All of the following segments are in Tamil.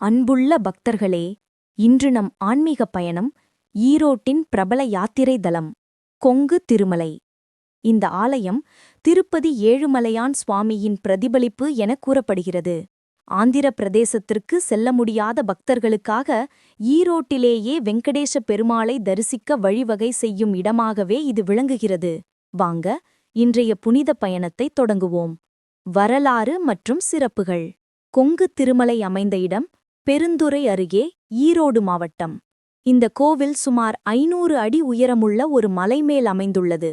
அன்புள்ள பக்தர்களே இன்று நம் ஆன்மீக பயணம் ஈரோட்டின் பிரபல யாத்திரை தலம் கொங்கு திருமலை. இந்த ஆலயம் திருப்பதி ஏழுமலையான் சுவாமியின் பிரதிபலிப்பு என கூறப்படுகிறது. ஆந்திர பிரதேசத்திற்கு செல்ல முடியாத பக்தர்களுக்காக ஈரோட்டிலேயே வெங்கடேச பெருமாளை தரிசிக்க வழிவகை செய்யும் இடமாகவே இது விளங்குகிறது. வாங்க இன்றைய புனித பயணத்தை தொடங்குவோம். வரலாறு மற்றும் சிறப்புகள். கொங்கு திருமலை அமைந்த இடம் பெருந்துறை அருகே ஈரோடு மாவட்டம். இந்த கோவில் சுமார் ஐநூறு அடி உயரமுள்ள ஒரு மலைமேல் அமைந்துள்ளது.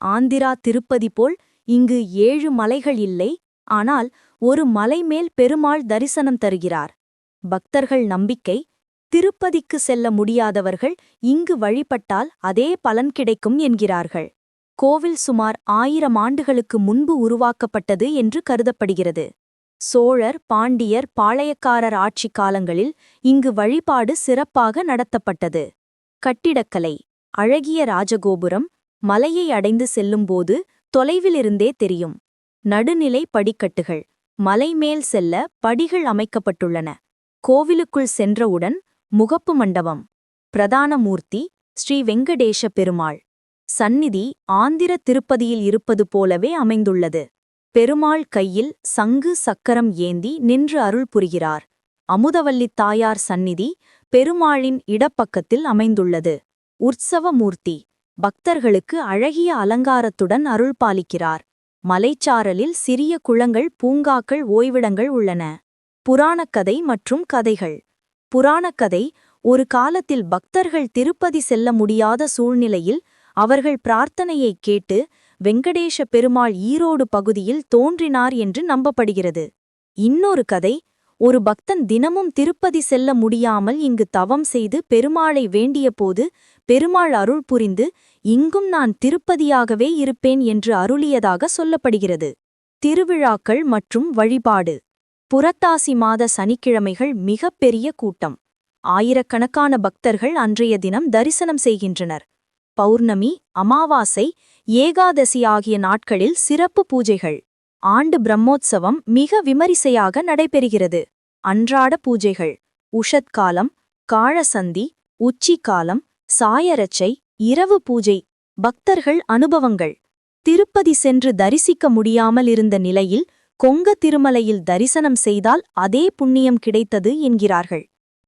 ஆந்திரா திருப்பதி போல் இங்கு ஏழு மலைகள் இல்லை ஆனால் ஒரு மலைமேல் பெருமாள் தரிசனம் தருகிறார். பக்தர்கள் நம்பிக்கை திருப்பதிக்கு செல்ல முடியாதவர்கள் இங்கு வழிபட்டால் அதே பலன் கிடைக்கும் என்கிறார்கள். கோவில் சுமார் ஆயிரம் ஆண்டுகளுக்கு முன்பு உருவாக்கப்பட்டது என்று கருதப்படுகிறது. சோழர் பாண்டியர் பாளையக்காரர் ஆட்சி காலங்களில் இங்கு வழிபாடு சிறப்பாக நடத்தப்பட்டது. கட்டிடக்கலை அழகிய ராஜகோபுரம் மலையை அடைந்து செல்லும்போது தொலைவிலிருந்தே தெரியும். நடுநிலை படிக்கட்டுகள் மலைமேல் செல்ல படிகள் அமைக்கப்பட்டுள்ளன. கோவிலுக்குள் சென்றவுடன் முகப்பு மண்டபம் பிரதான மூர்த்தி ஸ்ரீ வெங்கடேஷ பெருமாள். சந்நிதி ஆந்திர திருப்பதியில் இருப்பது போலவே அமைந்துள்ளது. பெருமாள் கையில் சங்கு சக்கரம் ஏந்தி நின்று அருள் புரிகிறார். அமுதவல்லி தாயார் சந்நிதி பெருமாளின் இடப்பக்கத்தில் அமைந்துள்ளது. உற்சவ மூர்த்தி பக்தர்களுக்கு அழகிய அலங்காரத்துடன் அருள் பாலிக்கிறார். மலைச்சாரலில் சிறிய குளங்கள் பூங்காக்கள் ஓய்விடங்கள் உள்ளன. புராணக்கதை மற்றும் கதைகள். புராணக்கதை ஒரு காலத்தில் பக்தர்கள் திருப்பதி செல்ல முடியாத சூழ்நிலையில் அவர்கள் பிரார்த்தனையை கேட்டு வெங்கடேஷ பெருமாள் ஈரோடு பகுதியில் தோன்றினார் என்று நம்பப்படுகிறது. இன்னொரு கதை ஒரு பக்தன் தினமும் திருப்பதி செல்ல முடியாமல் இங்கு தவம் செய்து பெருமாளை வேண்டியபோது பெருமாள் அருள் புரிந்து இங்கும் நான் திருப்பதியாகவே இருப்பேன் என்று அருளியதாக சொல்லப்படுகிறது. திருவிழாக்கள் மற்றும் வழிபாடு. புரத்தாசி மாத சனிக்கிழமைகள் மிகப்பெரிய கூட்டம். ஆயிரக்கணக்கான பக்தர்கள் அன்றைய தினம் தரிசனம் செய்கின்றனர். பௌர்ணமி அமாவாசை ஏகாதசி ஆகிய நாட்களில் சிறப்பு பூஜைகள். ஆண்டு பிரம்மோத்சவம் மிக விமரிசையாக நடைபெறுகிறது. அன்றாட பூஜைகள். உஷத்காலம் காழசந்தி உச்சிக்காலம் சாயரச்சை இரவு பூஜை பக்தர்கள் அனுபவங்கள். திருப்பதி சென்று தரிசிக்க முடியாமல் இருந்த நிலையில் கொங்க திருமலையில் தரிசனம் செய்தால் அதே புண்ணியம் கிடைத்தது என்கிறார்கள்.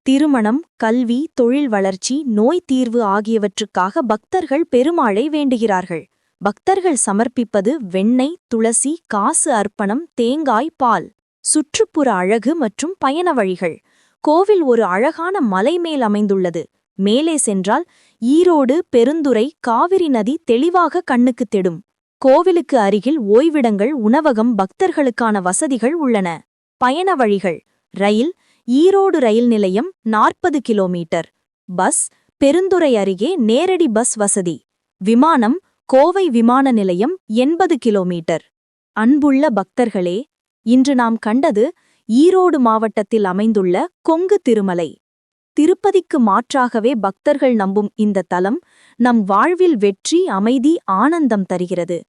திருமணம் கல்வி தொழில் வளர்ச்சி நோய் தீர்வு ஆகியவற்றுக்காக பக்தர்கள் பெருமாளை வேண்டுகிறார்கள். பக்தர்கள் சமர்ப்பிப்பது வெண்ணெய் துளசி காசு அர்ப்பணம் தேங்காய் பால். சுற்றுப்புற அழகு மற்றும் பயண வழிகள். கோவில் ஒரு அழகான மலை மேல் அமைந்துள்ளது. மேலே சென்றால் ஈரோடு பெருந்துறை காவிரி நதி தெளிவாக கண்ணுக்கு தெடும். கோவிலுக்கு அருகில் ஓய்விடங்கள் உணவகம் பக்தர்களுக்கான வசதிகள் உள்ளன. பயண வழிகள். ரயில் ஈரோடு ரயில் நிலையம் நாற்பது கிலோமீட்டர். பஸ் பெருந்துறை அருகே நேரடி பஸ் வசதி. விமானம் கோவை விமான நிலையம் எண்பது கிலோமீட்டர். அன்புள்ள பக்தர்களே இன்று நாம் கண்டது ஈரோடு மாவட்டத்தில் அமைந்துள்ள கொங்கு திருமலை. திருப்பதிக்கு மாற்றாகவே பக்தர்கள் நம்பும் இந்த தலம் நம் வாழ்வில் வெற்றி அமைதி ஆனந்தம் தருகிறது.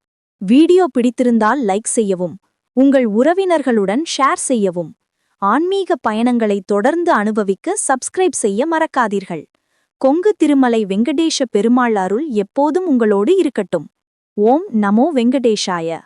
வீடியோ பிடித்திருந்தால் லைக் செய்யவும் உங்கள் உறவினர்களுடன் ஷேர் செய்யவும். ஆன்மீக பயணங்களை தொடர்ந்து அனுபவிக்க சப்ஸ்கிரைப் செய்ய மறக்காதீர்கள். கொங்கு திருமலை வெங்கடேஷ பெருமாள் அருள் எப்போதும் உங்களோடு இருக்கட்டும். ஓம் நமோ வெங்கடேஷாய.